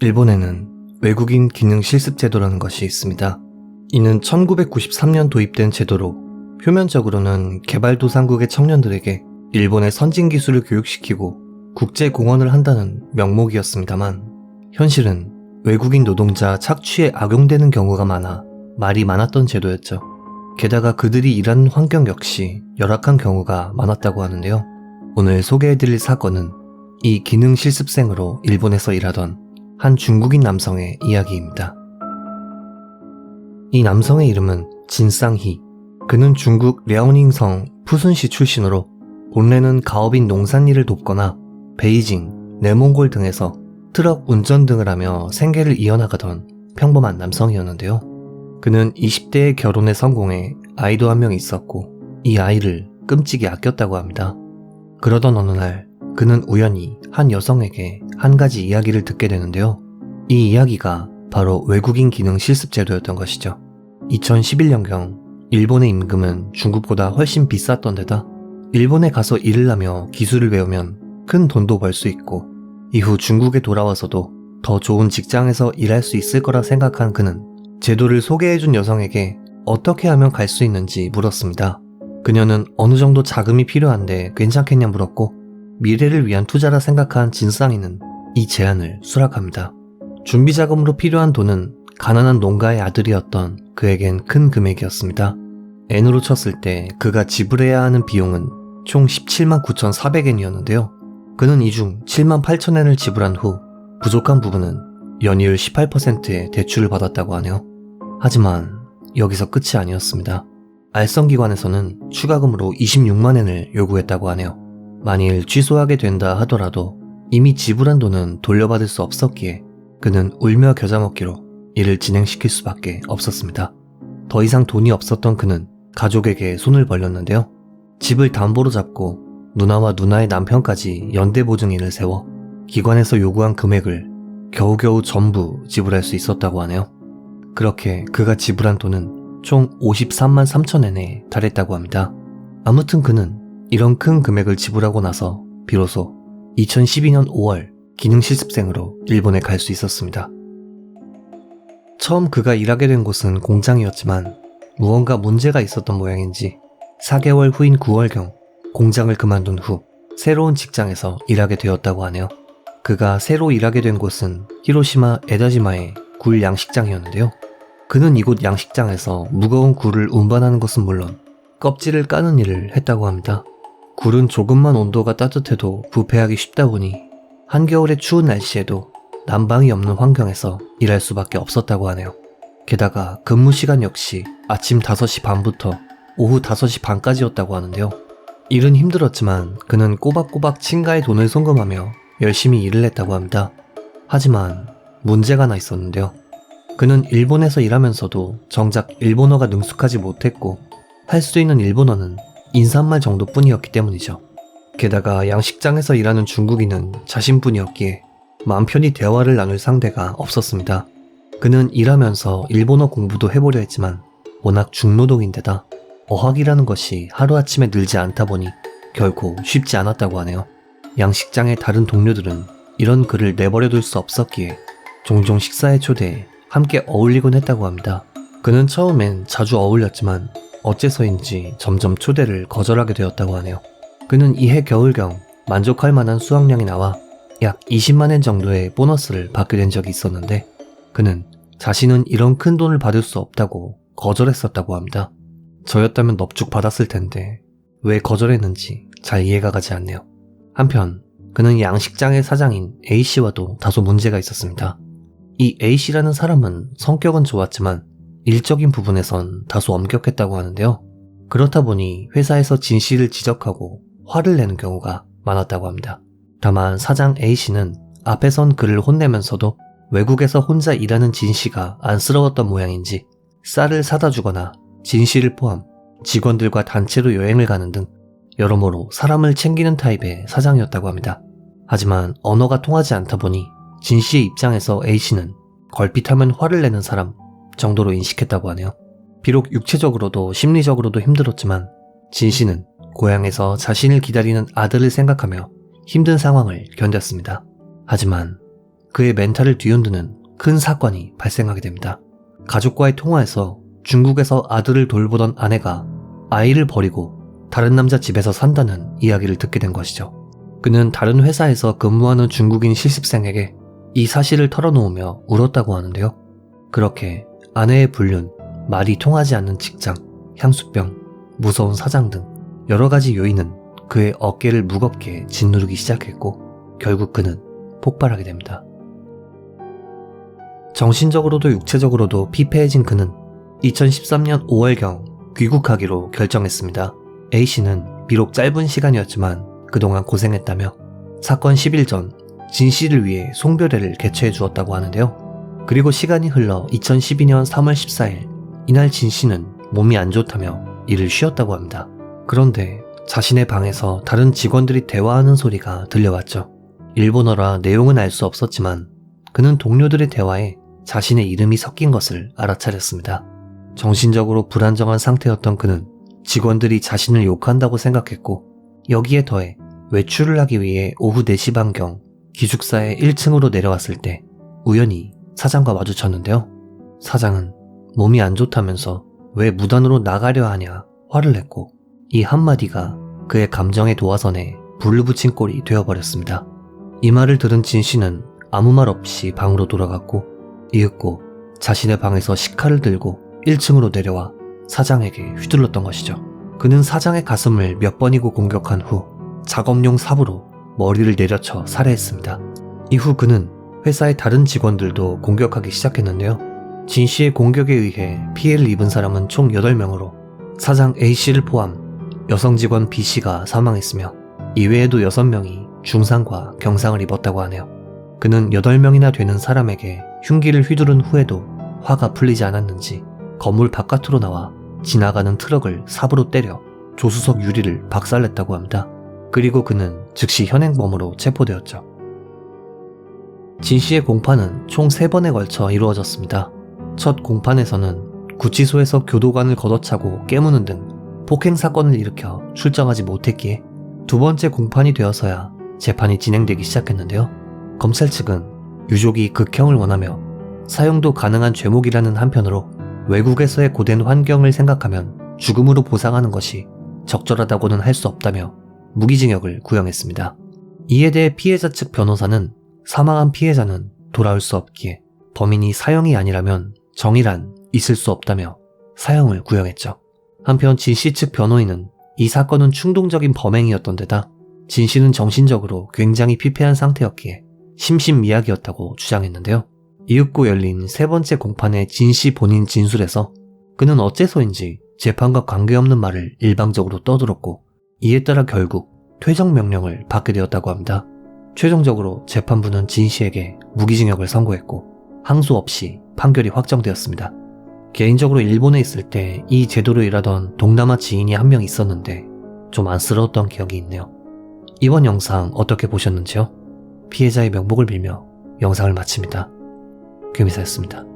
일본에는 외국인 기능 실습 제도라는 것이 있습니다. 이는 1993년 도입된 제도로 표면적으로는 개발도상국의 청년들에게 일본의 선진 기술을 교육시키고 국제 공헌을 한다는 명목이었습니다만 현실은 외국인 노동자 착취에 악용되는 경우가 많아 말이 많았던 제도였죠. 게다가 그들이 일하는 환경 역시 열악한 경우가 많았다고 하는데요. 오늘 소개해드릴 사건은 이 기능 실습생으로 일본에서 일하던 한 중국인 남성의 이야기입니다. 이 남성의 이름은 진상희. 그는 중국 랴오닝성 푸순시 출신으로 본래는 가업인 농산일을 돕거나 베이징, 내몽골 등에서 트럭 운전 등을 하며 생계를 이어나가던 평범한 남성이었는데요. 그는 20대에 결혼에 성공해 아이도 한 명 있었고 이 아이를 끔찍이 아꼈다고 합니다. 그러던 어느 날 그는 우연히 한 여성에게 한 가지 이야기를 듣게 되는데요. 이 이야기가 바로 외국인 기능 실습 제도였던 것이죠. 2011년경 일본의 임금은 중국보다 훨씬 비쌌던 데다 일본에 가서 일을 하며 기술을 배우면 큰 돈도 벌 수 있고 이후 중국에 돌아와서도 더 좋은 직장에서 일할 수 있을 거라 생각한 그는 제도를 소개해준 여성에게 어떻게 하면 갈 수 있는지 물었습니다. 그녀는 어느 정도 자금이 필요한데 괜찮겠냐 물었고 미래를 위한 투자라 생각한 진상이는 이 제안을 수락합니다. 준비 자금으로 필요한 돈은 가난한 농가의 아들이었던 그에겐 큰 금액이었습니다. N으로 쳤을 때 그가 지불해야 하는 비용은 총 17만 9,400엔이었는데요. 그는 이 중 7만 8천엔을 지불한 후 부족한 부분은 연이율 18%의 대출을 받았다고 하네요. 하지만 여기서 끝이 아니었습니다. 알선기관에서는 추가금으로 26만엔을 요구했다고 하네요. 만일 취소하게 된다 하더라도 이미 지불한 돈은 돌려받을 수 없었기에 그는 울며 겨자 먹기로 일을 진행시킬 수밖에 없었습니다. 더 이상 돈이 없었던 그는 가족에게 손을 벌렸는데요. 집을 담보로 잡고 누나와 누나의 남편까지 연대보증인을 세워 기관에서 요구한 금액을 겨우겨우 전부 지불할 수 있었다고 하네요. 그렇게 그가 지불한 돈은 총 53만 3천엔에 달했다고 합니다. 아무튼 그는 이런 큰 금액을 지불하고 나서 비로소 2012년 5월 기능 실습생으로 일본에 갈 수 있었습니다. 처음 그가 일하게 된 곳은 공장이었지만 무언가 문제가 있었던 모양인지 4개월 후인 9월경 공장을 그만둔 후 새로운 직장에서 일하게 되었다고 하네요. 그가 새로 일하게 된 곳은 히로시마 에다지마의 굴 양식장이었는데요. 그는 이곳 양식장에서 무거운 굴을 운반하는 것은 물론 껍질을 까는 일을 했다고 합니다. 굴은 조금만 온도가 따뜻해도 부패하기 쉽다 보니 한겨울의 추운 날씨에도 난방이 없는 환경에서 일할 수밖에 없었다고 하네요. 게다가 근무 시간 역시 아침 5시 반부터 오후 5시 반까지였다고 하는데요. 일은 힘들었지만 그는 꼬박꼬박 친가의 돈을 송금하며 열심히 일을 했다고 합니다. 하지만 문제가 하나 있었는데요. 그는 일본에서 일하면서도 정작 일본어가 능숙하지 못했고 할 수 있는 일본어는 인사말 정도뿐이었기 때문이죠. 게다가 양식장에서 일하는 중국인은 자신뿐이었기에 마음 편히 대화를 나눌 상대가 없었습니다. 그는 일하면서 일본어 공부도 해보려 했지만 워낙 중노동인데다 어학이라는 것이 하루아침에 늘지 않다 보니 결코 쉽지 않았다고 하네요. 양식장의 다른 동료들은 이런 그를 내버려둘 수 없었기에 종종 식사에 초대해 함께 어울리곤 했다고 합니다. 그는 처음엔 자주 어울렸지만 어째서인지 점점 초대를 거절하게 되었다고 하네요. 그는 이해 겨울경 만족할 만한 수확량이 나와 약 20만엔 정도의 보너스를 받게 된 적이 있었는데 그는 자신은 이런 큰 돈을 받을 수 없다고 거절했었다고 합니다. 저였다면 넙죽 받았을 텐데 왜 거절했는지 잘 이해가 가지 않네요. 한편 그는 양식장의 사장인 A씨와도 다소 문제가 있었습니다. 이 A씨라는 사람은 성격은 좋았지만 일적인 부분에선 다소 엄격했다고 하는데요. 그렇다 보니 회사에서 진 씨를 지적하고 화를 내는 경우가 많았다고 합니다. 다만 사장 A씨는 앞에선 그를 혼내면서도 외국에서 혼자 일하는 진 씨가 안쓰러웠던 모양인지 쌀을 사다 주거나 진 씨를 포함 직원들과 단체로 여행을 가는 등 여러모로 사람을 챙기는 타입의 사장이었다고 합니다. 하지만 언어가 통하지 않다 보니 진 씨의 입장에서 A씨는 걸핏하면 화를 내는 사람 정도로 인식했다고 하네요. 비록 육체적으로도 심리적으로도 힘들었지만 진 씨는 고향에서 자신을 기다리는 아들을 생각하며 힘든 상황을 견뎠습니다. 하지만 그의 멘탈을 뒤흔드는 큰 사건이 발생하게 됩니다. 가족과의 통화에서 중국에서 아들을 돌보던 아내가 아이를 버리고 다른 남자 집에서 산다는 이야기를 듣게 된 것이죠. 그는 다른 회사에서 근무하는 중국인 실습생에게 이 사실을 털어놓으며 울었다고 하는데요. 그렇게 아내의 불륜, 말이 통하지 않는 직장, 향수병, 무서운 사장 등 여러 가지 요인은 그의 어깨를 무겁게 짓누르기 시작했고 결국 그는 폭발하게 됩니다. 정신적으로도 육체적으로도 피폐해진 그는 2013년 5월경 귀국하기로 결정했습니다. A씨는 비록 짧은 시간이었지만 그동안 고생했다며 사건 10일 전 진 씨를 위해 송별회를 개최해 주었다고 하는데요. 그리고 시간이 흘러 2012년 3월 14일 이날 진 씨는 몸이 안 좋다며 일을 쉬었다고 합니다. 그런데 자신의 방에서 다른 직원들이 대화하는 소리가 들려왔죠. 일본어라 내용은 알 수 없었지만 그는 동료들의 대화에 자신의 이름이 섞인 것을 알아차렸습니다. 정신적으로 불안정한 상태였던 그는 직원들이 자신을 욕한다고 생각했고 여기에 더해 외출을 하기 위해 오후 4시 반경 기숙사의 1층으로 내려왔을 때 우연히 사장과 마주쳤는데요. 사장은 몸이 안 좋다면서 왜 무단으로 나가려 하냐 화를 냈고 이 한마디가 그의 감정의 도화선에 불을 붙인 꼴이 되어버렸습니다. 이 말을 들은 진 씨는 아무 말 없이 방으로 돌아갔고 이윽고 자신의 방에서 식칼을 들고 1층으로 내려와 사장에게 휘둘렀던 것이죠. 그는 사장의 가슴을 몇 번이고 공격한 후 작업용 삽으로 머리를 내려쳐 살해했습니다. 이후 그는 회사의 다른 직원들도 공격하기 시작했는데요. 진 씨의 공격에 의해 피해를 입은 사람은 총 8명으로 사장 A씨를 포함 여성 직원 B씨가 사망했으며 이외에도 6명이 중상과 경상을 입었다고 하네요. 그는 8명이나 되는 사람에게 흉기를 휘두른 후에도 화가 풀리지 않았는지 건물 바깥으로 나와 지나가는 트럭을 삽으로 때려 조수석 유리를 박살냈다고 합니다. 그리고 그는 즉시 현행범으로 체포되었죠. 진 씨의 공판은 총 3번에 걸쳐 이루어졌습니다. 첫 공판에서는 구치소에서 교도관을 걷어차고 깨무는 등 폭행 사건을 일으켜 출정하지 못했기에 두 번째 공판이 되어서야 재판이 진행되기 시작했는데요. 검찰 측은 유족이 극형을 원하며 사용도 가능한 죄목이라는 한편으로 외국에서의 고된 환경을 생각하면 죽음으로 보상하는 것이 적절하다고는 할 수 없다며 무기징역을 구형했습니다. 이에 대해 피해자 측 변호사는 사망한 피해자는 돌아올 수 없기에 범인이 사형이 아니라면 정의란 있을 수 없다며 사형을 구형했죠. 한편 진 씨 측 변호인은 이 사건은 충동적인 범행이었던 데다 진 씨는 정신적으로 굉장히 피폐한 상태였기에 심신미약이었다고 주장했는데요. 이윽고 열린 세 번째 공판의 진 씨 본인 진술에서 그는 어째서인지 재판과 관계없는 말을 일방적으로 떠들었고 이에 따라 결국 퇴정 명령을 받게 되었다고 합니다. 최종적으로 재판부는 진 씨에게 무기징역을 선고했고 항소 없이 판결이 확정되었습니다. 개인적으로 일본에 있을 때 이 제도로 일하던 동남아 지인이 한 명 있었는데 좀 안쓰러웠던 기억이 있네요. 이번 영상 어떻게 보셨는지요? 피해자의 명복을 빌며 영상을 마칩니다. 금이사였습니다.